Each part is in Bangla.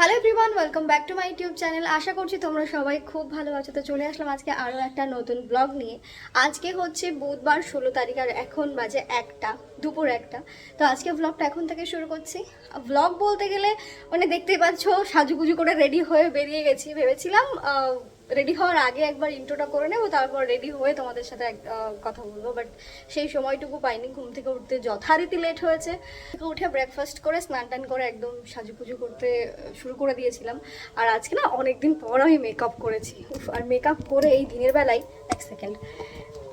Hello everyone welcome back to my YouTube channel আশা করছি তোমরা সবাই খুব ভালো আছো। তো চলে আসলাম আজকে আরও একটা নতুন ব্লগ নিয়ে। আজকে হচ্ছে বুধবার ষোলো তারিখ আর এখন বাজে একটা, দুপুর একটা। তো আজকে ব্লগটা এখন থেকে শুরু করছি। ব্লগ বলতে গেলে মানে দেখতেই পাচ্ছ, সাজুগুজু করে রেডি হয়ে বেরিয়ে গেছি। ভেবেছিলাম রেডি হওয়ার আগে একবার ইন্ট্রোটা করে নেব, তারপর রেডি হয়ে তোমাদের সাথে কথা বলব। বাট সেই সময়টুকু পাইনি, ঘুম থেকে উঠতে যথারীতি লেট হয়েছে। উঠে ব্রেকফাস্ট করে, স্নান টান করে একদম সাজুগুজু করতে শুরু করে দিয়েছিলাম। আর আজকে না, অনেকদিন পর আমি মেকআপ করেছি। আর মেকআপ করে এই দিনের বেলায়, এক সেকেন্ড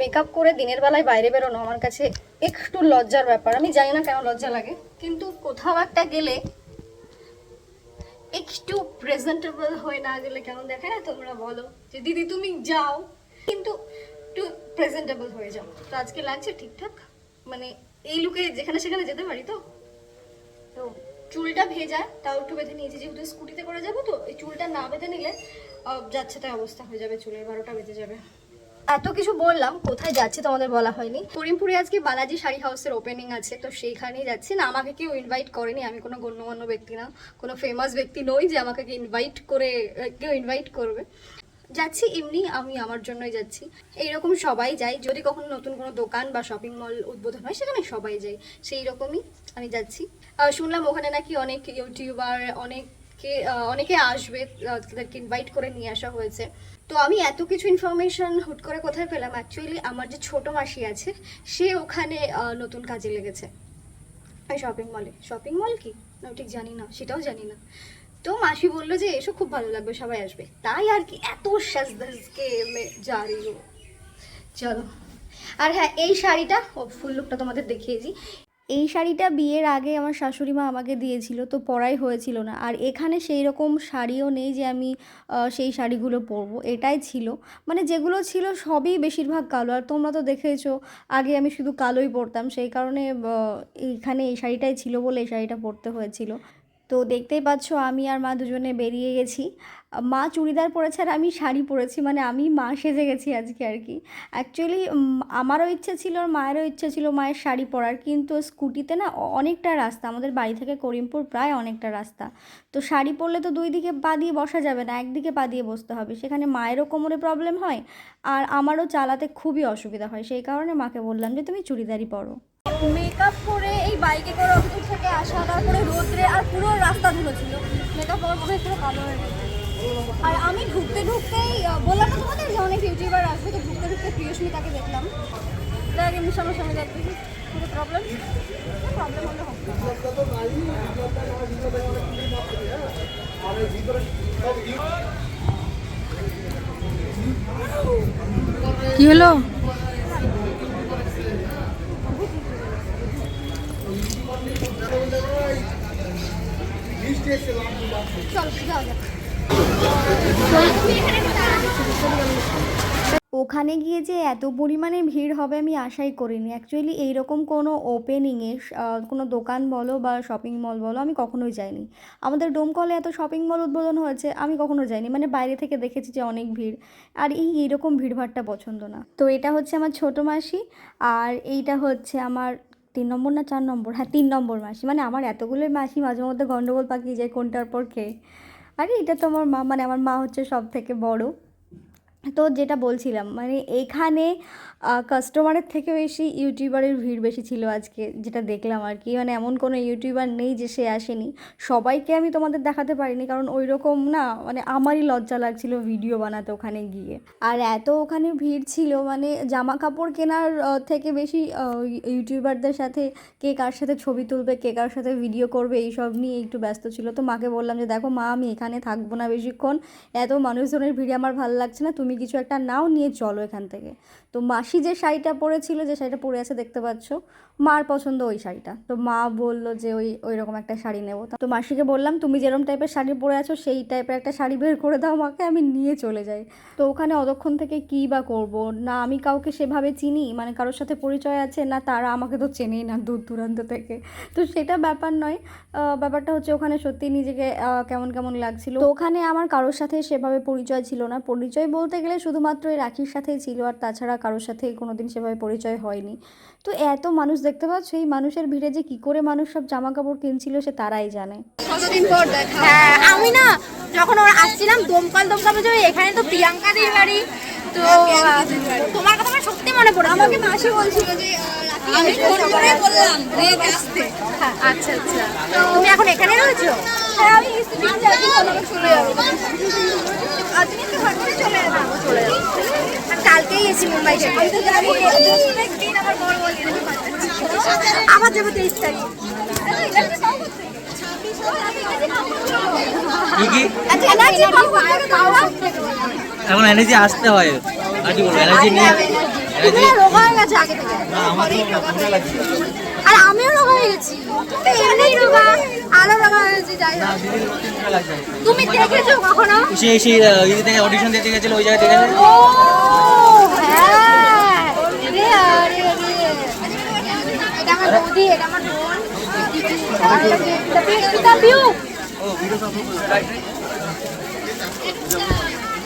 মেকআপ করে দিনের বেলায় বাইরে বেরোনো আমার কাছে একটু লজ্জার ব্যাপার। আমি জানি না কেন লজ্জা লাগে, কিন্তু কোথাও একটা গেলে একটু প্রেজেন্টেবল হয়ে না গেলে কেমন দেখায় না তোমরা বলো। যে, দিদি, তুমি যাও। কিন্তু একটু প্রেজেন্টেবল হয়ে যাও। তো আজকে লাগছে ঠিকঠাক? মানে এই লুকে যেখানে সেখানে যেতে পারি তো? তো চুলটা ভেজা, তাও একটু বেঁধে নিয়েছি। যেহেতু স্কুটিতে করে যাব, তো এই চুলটা না বেঁধে নিলে যাচ্ছে তাই অবস্থা হয়ে যাবে। চুলের বারোটা বেজে যাবে। এত কিছু বললাম, কোথায় যাচ্ছে তোমাদের বলা হয়নি। করিমপুরে আজকে বালাজি শাড়ি হাউসের ওপেনিং আছে, তো সেইখানেই যাচ্ছি। না, আমাকে কেউ ইনভাইট করেনি, আমি কোনো গণ্যমান্য ব্যক্তি না, কোনো ফেমাস ব্যক্তি নই যে আমাকে ইনভাইট করে কেউ ইনভাইট করবে। যাচ্ছি এমনি, আমি আমার জন্যই যাচ্ছি। এইরকম সবাই যায়, যদি কখনো নতুন কোনো দোকান বা শপিং মল উদ্বোধন হয়, সেখানে সবাই যাই সেই রকমই আমি যাচ্ছি। শুনলাম ওখানে নাকি অনেক ইউটিউবার অনেকে অনেকে আসবে তাদেরকে ইনভাইট করে নিয়ে আসা হয়েছে। তো আমি এত কিছু ইনফরমেশন হুট করে কোথায় পেলাম? অ্যাকচুয়ালি আমার যে ছোট মাসি আছে, সে ওখানে নতুন কাজে লেগেছে। ওই শপিং মলে শপিং মল কি? না, ঠিক জানি না, সেটাও জানি না। তো মাসি বলল যে, এসো, খুব ভালো লাগবে, সবাই আসবে। তাই আর কি এত সাজদাজকে মে যা হো চলো। আর হ্যাঁ এই শাড়িটা ফুল লুকটা তোমাদের দেখিয়েছি। এই শাড়িটা বিয়ের আগে আমার শাশুড়ি মা আমাকে দিয়েছিল, তো পরাই হয়েছিল না। আর এখানে সেই রকম শাড়িও নেই যে আমি সেই শাড়িগুলো পরবো। এটাই ছিল। মানে যেগুলো ছিল সবই বেশিরভাগ কালো। আর তোমরা তো দেখেছ, আগে আমি শুধু কালোই পরতাম। সেই কারণে এইখানে এই শাড়িটাই ছিল বলে এই শাড়িটা পরতে হয়েছিল। তো দেখতেই পাচ্ছ, আমি আর মা দুজনে বেরিয়ে গেছি। মা চুড়িদার পরেছে আর আমি শাড়ি পরেছি মানে আমি মা সেজে গেছি আজকে আর কি। অ্যাকচুয়ালি আমারও ইচ্ছে ছিল আর মায়েরও ইচ্ছে ছিল মায়ের শাড়ি পরার, কিন্তু স্কুটিতে না অনেকটা রাস্তা, আমাদের বাড়ি থেকে করিমপুর প্রায় অনেকটা রাস্তা। তো শাড়ি পরলে তো দুই দিকে পা দিয়ে বসা যাবে না, একদিকে পা দিয়ে বসতে হবে, সেখানে মায়েরও কোমরে প্রবলেম হয় আর আমারও চালাতে খুবই অসুবিধা হয়, সেই কারণে মাকে বললাম যে তুমি চুড়িদারই পরো। মেকআপ করে এই বাইকে করে অফিস থেকে আসা তারপরে রোদ্রে আর পুরো রাস্তা ধুলো ছিল। মেকআপ হয় পুরো কালো হয়ে গেছে। আর আমি ঢুকতে ঢুকতেই বললাম না তোমাদের যে অনেক ইউটিউবার আসবে তো ঢুকতে ঢুকতে প্রিয়স্মিতাকে দেখলাম। দেখ এমনি সামনাসামনি দেখ দেখি কোনো প্রবলেম প্রবলেম হলে হোক কি হলো? চল যাওয়া যাক। ওখানে গিয়ে যে এত পরিমাণে ভিড় হবে আমি আশাই করিনি। অ্যাকচুয়ালি এইরকম কোনো ওপেনিংয়ে কোনো দোকান বলো বা শপিং মল বলো আমি কখনোই যাইনি। আমাদের ডোমকলে এত শপিং মল উদ্বোধন হয়েছে, আমি কখনো যাইনি। মানে বাইরে থেকে দেখেছি যে অনেক ভিড়। আর এই এইরকম ভিড়ভাড়টা পছন্দ না। তো এটা হচ্ছে আমার ছোটো মাসি, আর এইটা হচ্ছে আমার তিন নম্বর না চার নম্বর? হ্যাঁ তিন নম্বর মাসি। মানে আমার এতগুলো মাসি মাঝে মধ্যে গন্ডগোল পাকিয়ে যায় কোনটার পর খেয়ে আরে এটা তো আমার মা মানে আমার মা হচ্ছে সব থেকে বড়। তো যেটা বলছিলাম মানে এখানে কাস্টমারের থেকে বেশি ইউটিউবারের ভিড় বেশি ছিল আজকে, যেটা দেখলাম আর কি। মানে এমন কোনো ইউটিউবার নেই যে সে আসেনি। সবাইকে আমি তোমাদের দেখাতে পারিনি, কারণ ওই রকম না মানে আমারই লজ্জা লাগছিল ভিডিও বানাতে ওখানে গিয়ে। আর এত ওখানে ভিড় ছিল মানে জামা কাপড় কেনার থেকে বেশি ইউটিউবারদের সাথে কে কার সাথে ছবি তুলবে, কে কার সাথে ভিডিও করবে, এইসব নিয়ে একটু ব্যস্ত ছিল। তো মাকে বললাম যে, দেখো মা, আমি এখানে থাকব না বেশিক্ষণ। এত মানুষজনের ভিড়ে আমার ভালো লাগছে না, তুমি কিছু একটা নাও, নিয়ে চলো এখান থেকে। তো মাসি যে শাড়িটা পরেছিল, যে শাড়িটা পরে আছে দেখতে পাচ্ছ, মার পছন্দ ওই শাড়িটা। তো মা বলল যে ওই ওই রকম একটা শাড়ি নেব। তো মাসিকে বললাম, তুমি যেরকম টাইপের শাড়ি পরে আছো, সেই টাইপের একটা শাড়ি বের করে দাও মাকে আমি নিয়ে চলে যাই। তো ওখানে অতক্ষণ থেকে কী বা করব? না আমি কাউকে সেভাবে চিনি মানে কারোর সাথে পরিচয় আছে, না তারা আমাকে তো চেনেই না দূর দূরান্ত থেকে। তো সেটা ব্যাপার নয়। ব্যাপারটা হচ্ছে ওখানে সত্যি নিজেকে কেমন কেমন লাগছিল। তো ওখানে আমার কারোর সাথে সেভাবে পরিচয় ছিল না। পরিচয় বলতে গেলে শুধুমাত্র এই রাখির সাথেই ছিল আর তাছাড়া কারোর সাথে কোনো দিন সেভাবে পরিচয় হয়নি। তো এত মানুষ দেখতে পাচ্ছ এই মানুষের ভিড়ে যে কি করে মানুষ সব জামা কাপড় কিনছিল সে তারাই জানে। কতদিন পর দেখা? হ্যাঁ আমি না যখন ওরা আসছিলাম দমকল দমকল যে এখানে তো প্রিয়াঙ্কা দিয়ে বাড়ি। তো তোমার কথা আমার সত্যি মনে পড়ে আমাকে মাসি বলছিল যে আমি ফোন করে বললাম আসতে। আচ্ছা আচ্ছা। তুমি এখন এখানে রয়েছো? হ্যাঁ আমি চলে যাব। তুমি তো ঘর থেকে চলে যাব চলে যাব কালকেই এসেছি মুম্বাই থেকে আমি তো জানি দিন আমার বড় বলি আবার যাব তেইশ তারিখ। আচ্ছা এনার্জি এখন এনার্জি আসতে হয়। আর কি বলব এনার্জি নিয়ে রোগা হয়ে গেছে আগে থেকে। আর আমিও রোগা হয়ে গেছি এমনি রোগা আরও রোগা যাই তুমি দেখেছ কখনো? সেই ইয়ে থেকে অডিশন দিতে গেছিল ওই জায়গায় দেখেছে ও হ্যাঁ। রে আরে রে এটা আমার বৌদি এটা আমার বোন। এটা ও ভিডিও সব রাইট এই তাহলে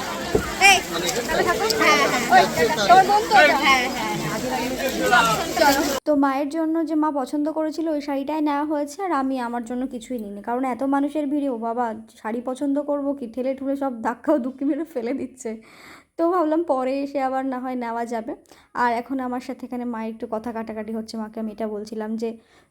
থাকো হ্যাঁ হ্যাঁ ওই তোমার বোন তো মায়ের জন্য যে মা পছন্দ করেছিল ওই শাড়িটাই নেওয়া হয়েছে, আর আমি আমার জন্য কিছুই নিইনি। কারণ এত মানুষের ভিড়ে, ও বাবা, শাড়ি পছন্দ করব কি? ঠেলে ঠুলে সব ধাক্কাও দুঃখি মেরে ফেলে দিচ্ছে। তো ভাবলাম পরে এসে আবার না হয় নেওয়া যাবে। আর এখন আমার সাথে এখানে মায়ের একটু কথা কাটাকাটি হচ্ছে, মাকে আমি এটা বলছিলাম যে,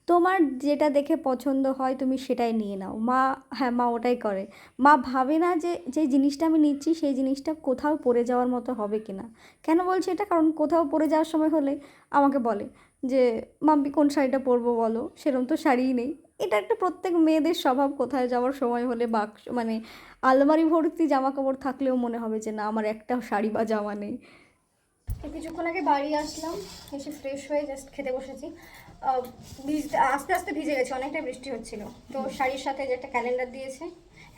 তোমার যেটা দেখে পছন্দ হয় তুমি সেটাই নিয়ে নাও। মা হ্যাঁ মা ওটাই করে। মা ভাবে না যে যে জিনিসটা আমি নিচ্ছি সেই জিনিসটা কোথাও পড়ে যাওয়ার মতো হবে কি না। কেন বলছি এটা? কারণ কোথাও পড়ে যাওয়ার সময় হলে আমাকে বলে যে মাম্পি কোন শাড়িটা পরবো বলো? সেরকম তো শাড়িই নেই। এটা একটা প্রত্যেক মেয়েদের স্বভাব কোথায় যাওয়ার সময় হলে বাক্স মানে আলমারি ভর্তি জামা কাপড় থাকলেও মনে হবে যে না আমার একটা শাড়ি বা জামা নেই। কিছুক্ষণ আগে বাড়ি আসলাম এসে ফ্রেশ হয়ে জাস্ট খেতে বসেছি। আস্তে আস্তে ভিজে গেছে অনেকটা বৃষ্টি হচ্ছিল। তো শাড়ির সাথে যে একটা ক্যালেন্ডার দিয়েছে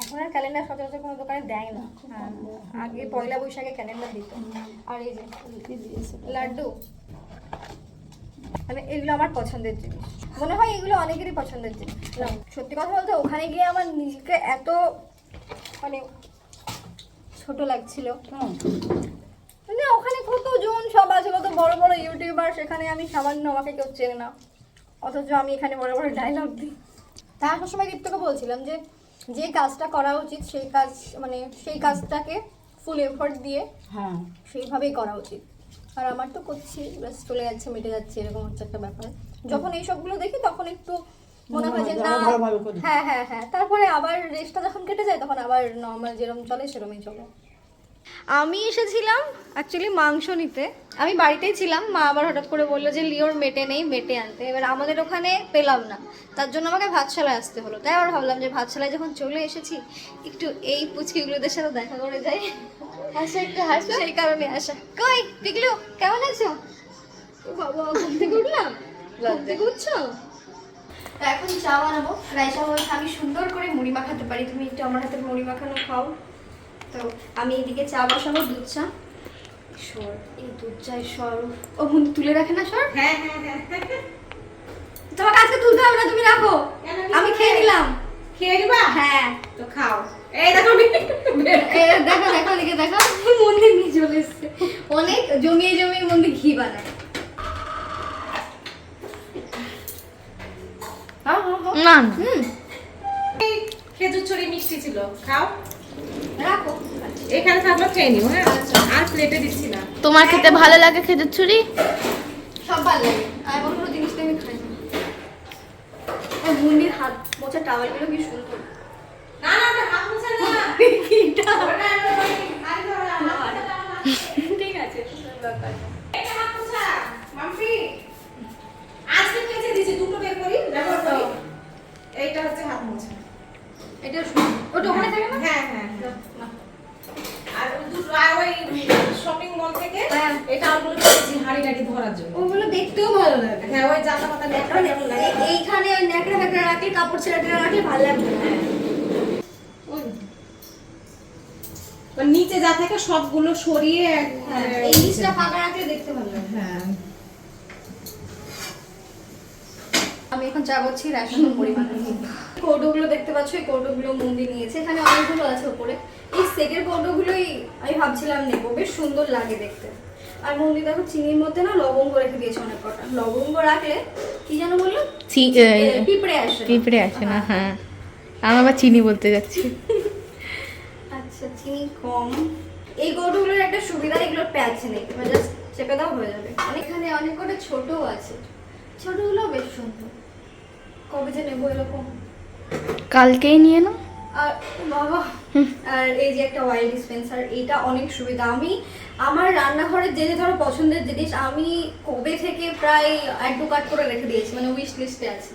এখন আর ক্যালেন্ডার সচরাচর কোনো দোকানে দেয় না। হ্যাঁ, আগে পয়লা বৈশাখে ক্যালেন্ডার দিত। আর এই যে লাড্ডু। মানে এগুলো আমার পছন্দের জিনিস। মনে হয় এগুলো অনেকেরই পছন্দের জিনিস। সত্যি কথা বলতে ওখানে গিয়ে আমার নিজেকে এত মানে ছোট লাগছিল। মানে ওখানে কতজন সব আছে কত বড় বড় ইউটিউবার সেখানে আমি সামান্য আমাকে কেউ চেনে না। অথচ আমি এখানে বড় বড় ডায়লগ দিই। তা আসার সময় দীপ্তকে বলছিলাম যে যে কাজটা করা উচিত সেই কাজ মানে সেই কাজটাকে ফুল এফোর্ট দিয়ে হ্যাঁ। সেইভাবেই করা উচিত। আর আমার তো করছি ব্যাস চলে যাচ্ছে মিটে যাচ্ছে এরকম হচ্ছে একটা ব্যাপার যখন এই সবগুলো দেখি তখন একটু মনে হয় যে না হয়। হ্যাঁ হ্যাঁ হ্যাঁ তারপরে আবার রেস্টটা যখন কেটে যায় তখন আবার নর্মাল যেরকম চলে সেরকমই চলে আমি এসেছিলাম অ্যাকচুয়ালি মাংস নিতে। আমি বাড়িতেই ছিলাম মা আবার হঠাৎ করে বলল যে লিওর মেটে নেই মেটে আনতে। এবার আমাদের ওখানে পেলাম না। তার জন্য আমাকে ভাতশালায় আসতে হলো। তাই আবার ভাবলাম যে ভাতশালায় যখন চলে এসেছি একটু এই পুচকিগুলোদের সাথে দেখা করে যাই। হাসো একটু হাসো। সেই কারণে আসা কই পিকলু কেমন আছো? বাবা ঘুম থেকে উঠলাম? ঘুম থেকে উঠছো? এখন চা বানাবো। রাইসা বলছে আমি সুন্দর করে মুড়ি মাখাতে পারি। তুমি একটু আমার হাতের মুড়ি মাখানো খাও। তো আমি এইদিকে চা বসাবো দুধ চা। সর এই দুধ চায় সর। ও মুন্দি তুলে রাখে না সর? হ্যাঁ হ্যাঁ হ্যাঁ। তোমাকে আজকে তুলতে হবে না তুমি রাখো। আমি খেয়ে নিলাম। খেয়ে নিবা? হ্যাঁ। তো খাও। এই দেখো দেখো দেখো দিকে দেখো। মন্দির নিয়ে চলে এসছে। অনেক জমিয়ে জমিয়ে মন্দির ঘি বানায়। হ্যাঁ হ্যাঁ হ্যাঁ। না হুম। খেজুর ছড়ি মিষ্টি ছিল। খাও। রাখো। এখানে থাকল খেয়ে নিও হ্যাঁ আর প্লেটে দিচ্ছি না তোমার খেতে ভালো লাগে খেজুর ছুরি সব ভালো লাগে আর কোনো জিনিস আমি খাই না মুন্ডির হাত মোছা টাওয়ালগুলো কি সুন্দর না না না হাত মুছে না এটা ওটা আমি করিনি। আরে বাবা, হাত মুছে দাও না। ঠিক আছে ব্যাপার এটা হাত মুছা। মাম্পি, আজকে কেচে দিয়েছি, দুটো বের করি, ব্যবহার করি। এইটা হচ্ছে হাত মোছা। এটা ওটা ওখানে থাকে না হ্যাঁ, হ্যাঁ, হ্যাঁ। আর ওই শপিং মল থেকে হ্যাঁ। এটা ওগুলো কিনেছি হাঁড়ি ধরার জন্য। ওগুলো দেখতেও ভালো লাগে। হ্যাঁ ওই জামা পাতা লেখা কারণ লাগে। এইখানে ওই ন্যাকড়া ফ্যাকড়া রাখলে কাপড় ছেড়ে রাখলে ভালো লাগবে না। ওই। ওই নিচে যা থাকে সবগুলো সরিয়ে হ্যাঁ, এই জিনিসটা ফাঁকা রাখলে দেখতে ভালো লাগে। হ্যাঁ আমি এখন চা করছি রেশন পরিমাণ কৌটোগুলো দেখতে পাচ্ছ এই কৌটোগুলো মন্দির নিয়েছে এখানে অনেকগুলো আছে ওপরে এই সেটের কৌটোগুলোই আমি ভাবছিলাম নেব বেশ সুন্দর লাগে দেখতে। আর মন্দির দেখো চিনির মধ্যে না লবঙ্গ রেখে দিয়েছে অনেক কটা। লবঙ্গ রাখলে কি যেন বলল? পিঁপড়ে আসে পিঁপড়ে আসে না হ্যাঁ। আমি আবার চিনি বলতে যাচ্ছি। আচ্ছা চিনি কম। এই গরুগুলোর একটা সুবিধা এগুলোর প্যাচ নেই। জাস্ট চেপে দাও হয়ে যাবে। এখানে অনেক কটা ছোটও আছে। ছোটগুলো বেশ সুন্দর। কবে যে নেব এরকম? কালকেই নিয়ে নাও। আর বাবা আর এই যে একটা ওয়াইল্ড ডিসপেন্সার এটা অনেক সুবিধা। আমি আমার রান্নাঘরের যে যে ধরো পছন্দের জিনিস আমি কবে থেকে প্রায় এক দু কাট করে রেখে দিয়েছি মানে উইশ লিস্টে আছে।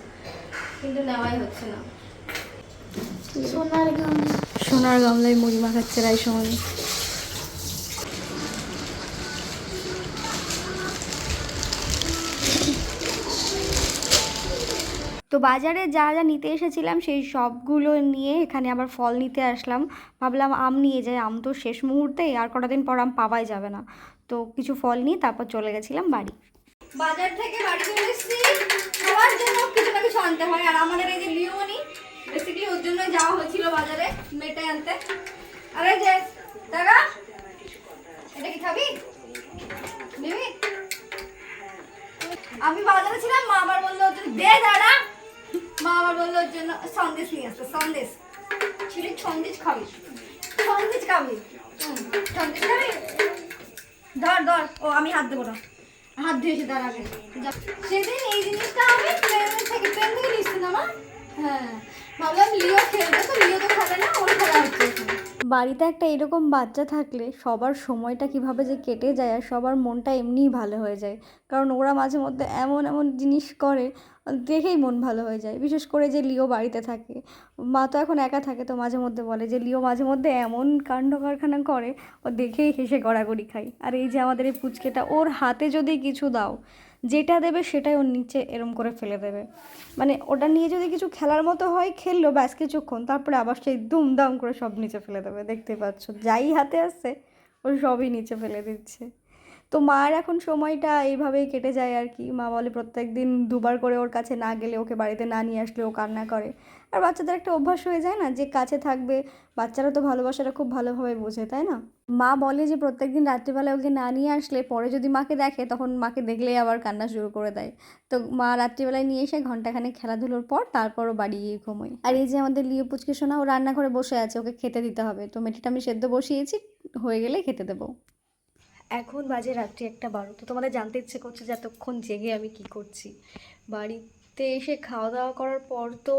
কিন্তু নেওয়াই হচ্ছে না। সোনার গামলা। সোনার গামলায় মুড়ি মাখাচ্ছে রাই সময় তো বাজারে যা যা নিতে এসেছিলাম, সেই সবগুলো নিয়ে এখানে আবার ফল নিতে আসলাম। ভাবলাম আম নিয়ে যাই, আম তো শেষ মুহূর্তে, আর কটা দিন পর আম পাওয়াই যাবে না। তো কিছু ফল নিয়ে তারপর চলে গেছিলাম বাড়ি। বাজার থেকে বাড়ি চলে এসেছি। সবার জন্য কিছু না কিছু আনতে হয়, আর আমাদের এই যে লিওমনি বেসিক্যালি ওর জন্যই যাওয়া হয়েছিল বাজারে মেটে আনতে। আরে যে, দাদা, এটা কি খাবি? নিবি? আমি বাজারে ছিলাম, মা আবার বলল, দে দাদা। মা আবার বলল জন্য সন্দেশ নিয়ে আসতে সন্দেশ। ছিলি, সন্দেশ খাবি? সন্দেশ খাবি? সন্দেশ খাবি? ধর ধর, ও, আমি হাত দেবো না হাত ধুয়েছি তার আগে। সেদিন এই জিনিসটা আমি ট্রেন থেকে ট্রেন থেকে নিচ্ছি না? মা হ্যাঁ ভাবলাম লিও খেলবে তো, লিও তো খাবে না, ওর খেলা হচ্ছে বাড়িতে একটা এরকম বাচ্চা থাকলে সবার সময়টা কীভাবে যে কেটে যায় আর সবার মনটা এমনিই ভালো হয়ে যায়। কারণ ওরা মাঝে মধ্যে এমন এমন জিনিস করে দেখেই মন ভালো হয়ে যায়। বিশেষ করে যে লিও বাড়িতে থাকে। মা তো এখন একা থাকে তো মাঝে মধ্যে বলে যে, লিও মাঝে মধ্যে এমন কাণ্ড কারখানা করে, ও দেখেই হেসে গড়াগড়ি খায়। আর এই যে আমাদের এই পুচকেটা, ওর হাতে যদি কিছু দাও, যেটা দেবে সেটাই ওর নিচে এরম করে ফেলে দেবে। মানে ওটা নিয়ে যদি কিছু খেলার মতো হয়, খেললো, ব্যাস কিছুক্ষণ, তারপরে আবার সেই দুমদাম করে সব নিচে ফেলে দেবে। দেখতে পাচ্ছ, যাই হাতে আসছে, ও সবই নিচে ফেলে দিচ্ছে। তো মার এখন সময়টা এইভাবেই কেটে যায় আর কি। মা বলে প্রত্যেক দিন দুবার করে ওর কাছে না গেলে ওকে বাড়িতে না নিয়ে আসলে ও কান্না করে। আর বাচ্চাদের একটা অভ্যাস হয়ে যায় না যে কাছে থাকবে, বাচ্চারা তো ভালোবাসাটা খুব ভালোভাবে বোঝে, তাই না? মা বলে যে প্রত্যেক দিন রাত্রিবেলা ওকে না নিয়ে আসলে পরে যদি মাকে দেখে তখন মাকে দেখলেই আবার কান্না শুরু করে দেয়। তো মা রাত্রিবেলায় নিয়ে এসে ঘন্টাখানেক খেলাধুলোর পর তারপরও বাড়ি গিয়ে ঘুমোয়। আর এই যে আমাদের লিও পুচকে সোনা, ও রান্নাঘরে বসে আছে, ওকে খেতে দিতে হবে। তো মেটিটা আমি সেদ্ধ বসিয়েছি, হয়ে গেলে খেতে দেবো। এখন বাজে রাত্রি একটা বারো, তো তোমাদের জানতে ইচ্ছে করছে যে এতক্ষণ জেগে আমি কি করছি। বাড়িতে এসে খাওয়া দাওয়া করার পর তো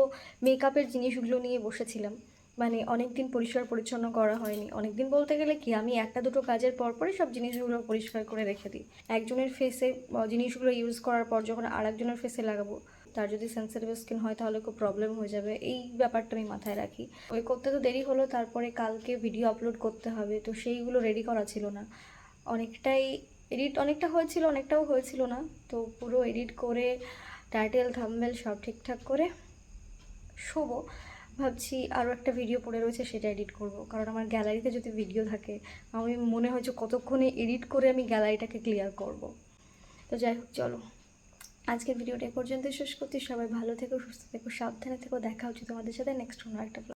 মেকআপের জিনিসগুলো নিয়ে বসেছিলাম। মানে অনেক দিন পরিষ্কার পরিচ্ছন্ন করা হয়নি। অনেক দিন বলতে গেলে কি, আমি একটা দুটো কাজের পর পরই সব জিনিসগুলো পরিষ্কার করে রেখে দিই। একজনের ফেসে জিনিসগুলো ইউজ করার পর যখন আরেকজনের ফেসে লাগাবো, তার যদি সেন্সিটিভ স্কিন হয় তাহলে খুব প্রবলেম হয়ে যাবে। এই ব্যাপারটা আমি মাথায় রাখি। ওই করতে তো দেরি হলো, তারপরে কালকে ভিডিও আপলোড করতে হবে, তো সেইগুলো রেডি করা ছিল না। অনেকটাই এডিট অনেকটা হয়েছিল, অনেকটাও হয়েছিল না। তো পুরো এডিট করে টাইটেল থাম্বেল সব ঠিকঠাক করে শোবো। ভাবছি আরও একটা ভিডিও পড়ে রয়েছে, সেটা এডিট করব। কারণ আমার গ্যালারিতে যদি ভিডিও থাকে, আমি মনে হয় যে কতক্ষণে এডিট করে আমি গ্যালারিটাকে ক্লিয়ার করব। তো যাই হোক, চলো। আজকের ভিডিওটা এ পর্যন্ত শেষ করছি। সবাই ভালো থেকো, সুস্থ থেকো, সাবধানে থেকো। দেখা হচ্ছে তোমাদের সাথে নেক্সট কোনো একটা